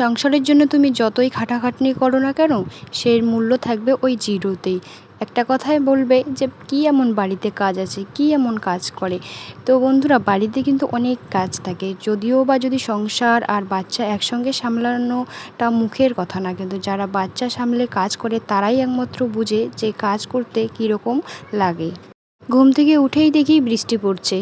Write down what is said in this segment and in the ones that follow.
সংসারের জন্য তুমি যতই খাটাখাটনি করো না কেন, সেই মূল্য থাকবে ওই জিরোতেই। একটা কথায় বলবে যে, কী এমন বাড়িতে কাজ আছে? কী এমন কাজ করে? তো বন্ধুরা, বাড়িতে কিন্তু অনেক কাজ থাকে। যদিও বা যদি সংসার আর বাচ্চা একসঙ্গে সামলানোটা মুখের কথা না, কিন্তু যারা বাচ্চা সামলে কাজ করে, তারাই একমাত্র বুঝে যে কাজ করতে কীরকম লাগে। ঘুম থেকে উঠেই দেখি বৃষ্টি পড়ছে।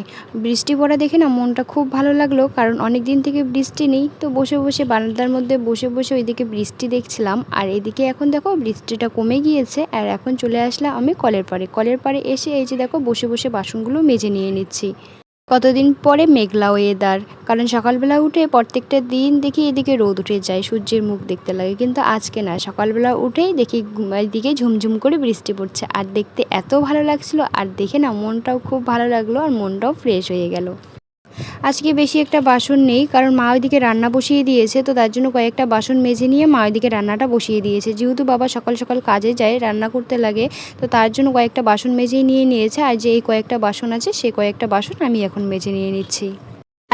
বৃষ্টি পড়া দেখে না মনটা খুব ভালো লাগল, কারণ অনেক দিন থেকে বৃষ্টি নেই, তো বসে বসে বারান্দার মধ্যে বসে বসে ওইদিকে বৃষ্টি দেখছিলাম। আর এদিকে এখন দেখো বৃষ্টিটা কমে গিয়েছে, আর এখন চলে আসলাম আমি কলের পাড়ে। কলের পাড়ে এসে এই যে দেখো বসে বসে বাসনগুলো মেজে নিয়ে নিচ্ছি। কতদিন পরে মেঘলা ওয়েদার কারণ সকালবেলা উঠে প্রত্যেকটা দিন দেখি এদিকে রোদ উঠে যায়, সূর্যের মুখ দেখতে লাগে, কিন্তু আজকে না, সকালবেলা উঠেই দেখি এদিকে ঝুমঝুম করে বৃষ্টি পড়ছে, আর দেখতে এত ভালো লাগছিল, আর দেখে না মনটাও খুব ভালো লাগল, আর মনটাও ফ্রেশ হয়ে গেল। আজকে বেশি একটা বাসন নেই, কারণ মা ওইদিকে রান্না বসিয়ে দিয়েছে, তো তার জন্য কয়েকটা বাসন মেঝে নিয়ে মা ওইদিকে রান্নাটা বসিয়ে দিয়েছে। যেহেতু বাবা সকাল সকাল কাজে যায়, রান্না করতে লাগে, তো তার জন্য কয়েকটা বাসন মেজেই নিয়ে নিয়েছে, আর যে এই কয়েকটা বাসন আছে, সে কয়েকটা বাসন আমি এখন মেজে নিয়ে নিচ্ছি।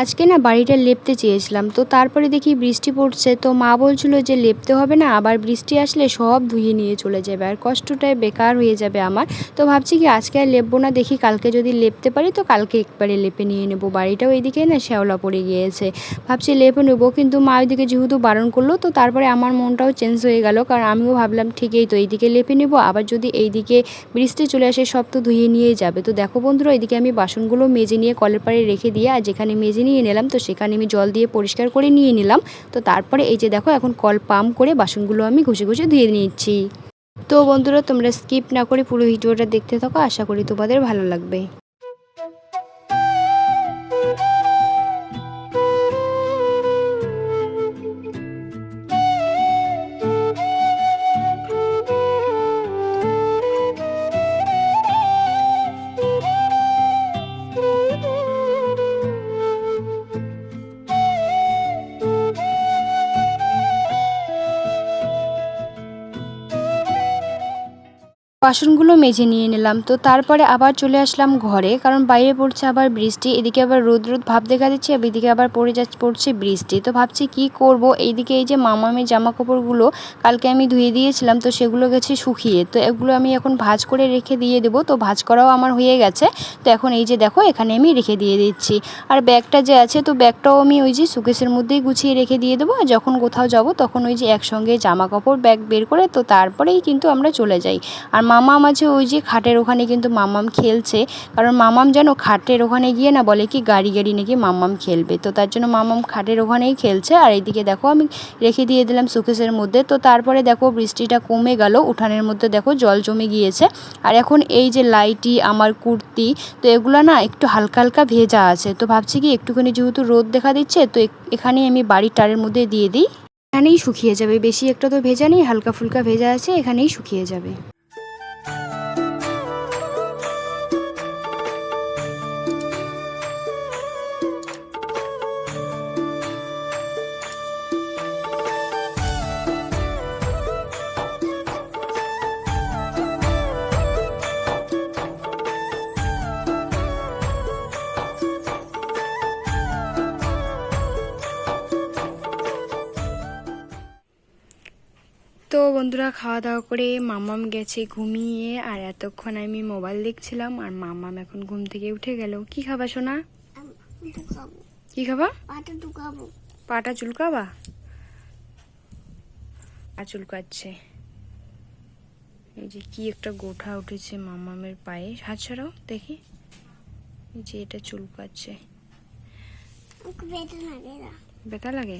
আজকে না বাড়িটা লেপতে চেয়েছিলাম, তো তারপরে দেখি বৃষ্টি পড়ছে, তো মা বলছিল যে লেপতে হবে না, আবার বৃষ্টি আসলে সব ধুয়ে নিয়ে চলে যাবে, আর কষ্টটাই বেকার হয়ে যাবে আমার, তো ভাবছি কি আজকে আর লেপবো না, দেখি কালকে যদি লেপতে পারি, তো কালকে একবারে লেপে নিয়ে নেব, বাড়িটাও এদিকে না শ্যাওলা পড়ে গিয়েছে, ভাবছি লেপে নেব, কিন্তু মা ওইদিকে যেহেতু বারণ করল, তো তারপরে আমার মনটাও চেঞ্জ হয়ে গেল, কারণ আমিও ভাবলাম ঠিকই তো, এইদিকে লেপে নেব, আবার যদি এইদিকে বৃষ্টি চলে আসে সব তো ধুয়ে নিয়ে যাবে, তো দেখো বন্ধুরা, এদিকে আমি বাসনগুলো মেজে নিয়ে কলের পাড়ে রেখে দিয়ে, আর যেখানে মেজে নিয়ে নিলাম। তো সেখানে আমি জল দিয়ে পরিষ্কার করে নিয়ে নিলাম। তো তারপরে এই যে দেখো, এখন কল পাম্প করে বাসনগুলো আমি ঘষে ঘষে ধুয়ে নিচ্ছি। তো বন্ধুরা, তোমরা স্কিপ না করে পুরো ভিডিওটা দেখতে থাকো। আশা করি তোমাদের ভালো লাগবে। বাসনগুলো মেজে নিয়ে নিলাম। তো তারপরে আবার চলে আসলাম ঘরে, কারণ বাইরে পড়ছে আবার বৃষ্টি, এদিকে আবার রোদ রোদ ভাব দেখা দিচ্ছে, আর এদিকে আবার পড়ে যাচ্ছে পড়ছে বৃষ্টি। তো ভাবছি কি করব? এইদিকে এই যে মামামের জামা কাপড়গুলো কালকে আমি ধুয়ে দিয়েছিলাম, তো সেগুলো গেছে শুকিয়ে। তো এগুলো আমি এখন ভাঁজ করে রেখে দিয়ে দেবো। তো ভাঁজ করাও আমার হয়ে গেছে। তো এখন এই যে দেখো, এখানে আমি রেখে দিয়ে দিচ্ছি। আর ব্যাগটা যে আছে, তো ব্যাগটাও আমি ওই যে সুকেশের মধ্যেই গুছিয়ে রেখে দিয়ে দেবো। আর যখন কোথাও যাব, তখন ওই যে একসঙ্গে জামা কাপড় ব্যাগ বের করে, তো তারপরেই কিন্তু আমরা চলে যাই। আর মামাম আছে, ওই যে খাটের ওখানে কিন্তু মামাম খেলছে। কারণ মামাম যেন খাটের ওখানে গিয়ে না বলে কি গাড়ি গাড়ি নাকি মামাম খেলবে। তো তার জন্য মামাম খাটের ওখানেই খেলছে। আর এইদিকে দেখো আমি রেখে দিয়ে দিলাম সুকেশের মধ্যে। তো তারপরে দেখো বৃষ্টিটা কমে গেল, উঠানের মধ্যে দেখো জল জমে গিয়েছে। আর এখন এই যে লাইটি, আমার কুর্তি, তো এগুলো না একটু হালকা হালকা ভেজা আছে। তো ভাবছি কি একটুখানি যেহেতু রোদ দেখা দিচ্ছে, তো এখানেই আমি বাড়ির টারের মধ্যে দিয়ে দিই। এখানেই শুকিয়ে যাবে, বেশি একটা তো ভেজা নেই, হালকা ফুলকা ভেজা আছে, এখানেই শুকিয়ে যাবে। তো বন্ধুরা খাওয়া দাওয়া করে মামাম গেছে ঘুমিয়ে আর এতক্ষণ আমি মোবাইল দেখছিলাম আর মামাম এখন ঘুম থেকে উঠে গেল। কি খাবা সোনা? কি খাবা? পাটা চুলকাবা? পা চুলকাচ্ছে। এই যে কি একটা গোঠা উঠেছে মামামের পায়ে। হাত ছাড়াও দেখি। এই যে এটা চুলকাচ্ছে। লাগে ব্যথা লাগে?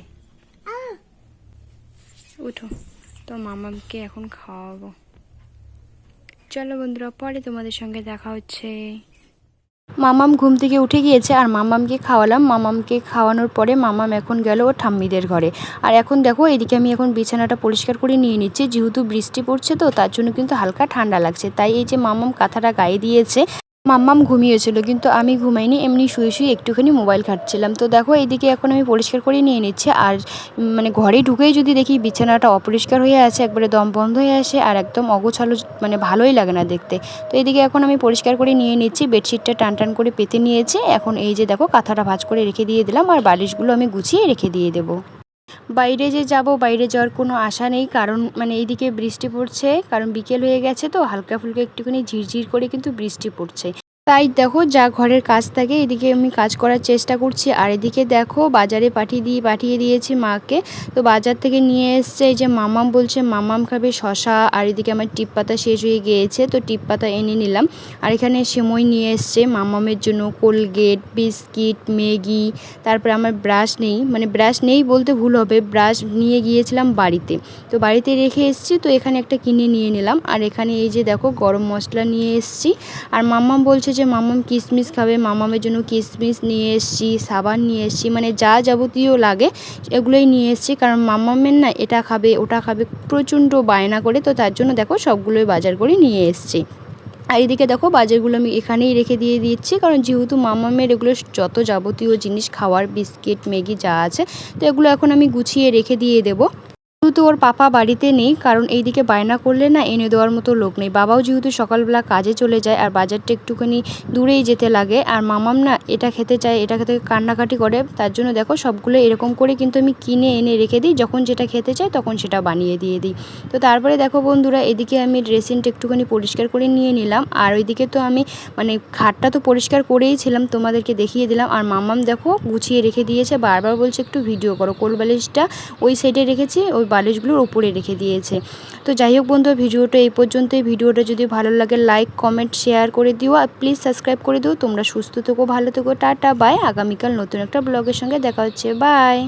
উঠো। তো মামামকে এখন খাওয়াবো। চলো বন্ধুরা, পরে তোমাদের সঙ্গে দেখা হচ্ছে। মামাম ঘুম থেকে উঠে গিয়েছে আর মামামকে খাওয়ালাম। মামামকে খাওয়ানোর পরে মামাম এখন গেল ওর ঠাম্মিদের ঘরে। আর এখন দেখো, এদিকে আমি এখন বিছানাটা পরিষ্কার করে নিয়ে নিচ্ছি। যেহেতু বৃষ্টি পড়ছে তো, তার জন্য কিন্তু হালকা ঠান্ডা লাগছে। তাই এই যে মামাম কাঁথাটা গায়ে দিয়েছে মাম্মাম ঘুমিয়েছিল, কিন্তু আমি ঘুমাইনি, এমনি শুয়ে শুয়ে একটুখানি মোবাইল ঘাটছিলাম। তো দেখো, এইদিকে এখন আমি পরিষ্কার করে নিয়ে নিচ্ছি। আর মানে ঘরে ঢুকেই যদি দেখি বিছানাটা অপরিষ্কার হয়ে আছে, একবারে দম বন্ধ হয়ে আসে, আর একদম অগোছালো মানে ভালোই লাগে না দেখতে। তো এইদিকে এখন আমি পরিষ্কার করে নিয়ে নিচ্ছি, বেডশিটটা টান টান করে পেতে নিয়েছি। এখন এই যে দেখো, কাঁথাটা ভাঁজ করে রেখে দিয়ে দিলাম, আর বালিশগুলো আমি গুছিয়ে রেখে দিয়ে দেবো। বাইরে যে যাব, বাইরে যাওয়ার কোনো আশা নেই। কারণ মানে এইদিকে বৃষ্টি পড়ছে, কারণ বিকেল হয়ে গেছে তো, হালকা ফুলকা একটুখানি ঝিরঝির করে কিন্তু বৃষ্টি পড়ছে। তাই দেখো যা ঘরের কাজ থাকে, এদিকে আমি কাজ করার চেষ্টা করছি। আর এদিকে দেখো বাজারে পাঠিয়ে দিয়ে, পাঠিয়ে দিয়েছি মাকে। তো বাজার থেকে নিয়ে এসছে, এই যে মামাম বলছে, মামাম খাবে শশা। আর এদিকে আমার টিপ পাতা শেষ হয়ে গিয়েছে, তো টিপ পাতা এনে নিলাম। আর এখানে সেমই নিয়ে এসছে মামামের জন্য, কোলগেট, বিস্কিট, ম্যাগি, তারপরে আমার ব্রাশ নেই। মানে ব্রাশ নেই বলতে ভুল হবে, ব্রাশ নিয়ে গিয়েছিলাম বাড়িতে। তো বাড়িতে রেখে এসেছি, তো এখানে একটা কিনে নিয়ে নিলাম। আর এখানে এই যে দেখো গরম মশলা নিয়ে এসেছি। আর মাম্মাম বলছে যে মাম্মাম কিশমিশ খাবে মাম্মামের জন্য কিশমিশ নিয়ে এসেছি, সাবান নিয়ে এসেছি মানে যা যাবতীয় লাগে এগুলোই নিয়ে এসেছি। কারণ মাম্মামের না এটা খাবে, ওটা খাবে প্রচণ্ড বায়না করে, তো তার জন্য দেখো সবগুলোই বাজার করে নিয়ে এসেছি। আর এদিকে দেখো বাজারগুলো আমি এখানেই রেখে দিয়ে দিচ্ছি, কারণ যেহেতু মামামের এগুলো যত যাবতীয় জিনিস, খাওয়ার বিস্কিট, ম্যাগি যা আছে, তো এগুলো এখন আমি গুছিয়ে রেখে দিয়ে দেবো। যেহেতু ওর পাপা বাড়িতে নেই, কারণ এইদিকে বায়না করলে না এনে দেওয়ার মতো লোক নেই। বাবাও যেহেতু সকালবেলা কাজে চলে যায় আর বাজারটা একটুখানি দূরেই যেতে লাগে, আর মামাম না এটা খেতে চায়, এটা খেতে কান্নাকাটি করে, তার জন্য দেখো সবগুলো এরকম করে কিন্তু আমি কিনে এনে রেখে দিই, যখন যেটা খেতে চায় তখন সেটা বানিয়ে দিয়ে দিই। তো তারপরে দেখো বন্ধুরা, এদিকে আমি ড্রেসিংটা একটুখানি পরিষ্কার করে নিয়ে নিলাম, আর ওইদিকে তো আমি মানে খাটটা তো পরিষ্কার করেই ছিলাম, তোমাদেরকে দেখিয়ে দিলাম। আর মামাম দেখো গুছিয়ে রেখে দিয়েছে, বারবার বলছে একটু ভিডিও করো কোল বালিশটা ওই সাইডে রেখেছি, ওই বালিশগুলোর ওপরে রেখে দিয়েছে। তো যাই হোক বন্ধু ভিডিওটা এই পর্যন্তই। ভিডিওটা যদি ভালো লাগে লাইক কমেন্ট শেয়ার করে দিও। আর প্লিজ সাবস্ক্রাইব করে দিও। তোমরা সুস্থ থেকো, ভালো থেকো। টাটা বাই আগামীকাল নতুন একটা ব্লগের সঙ্গে দেখা হচ্ছে। বাই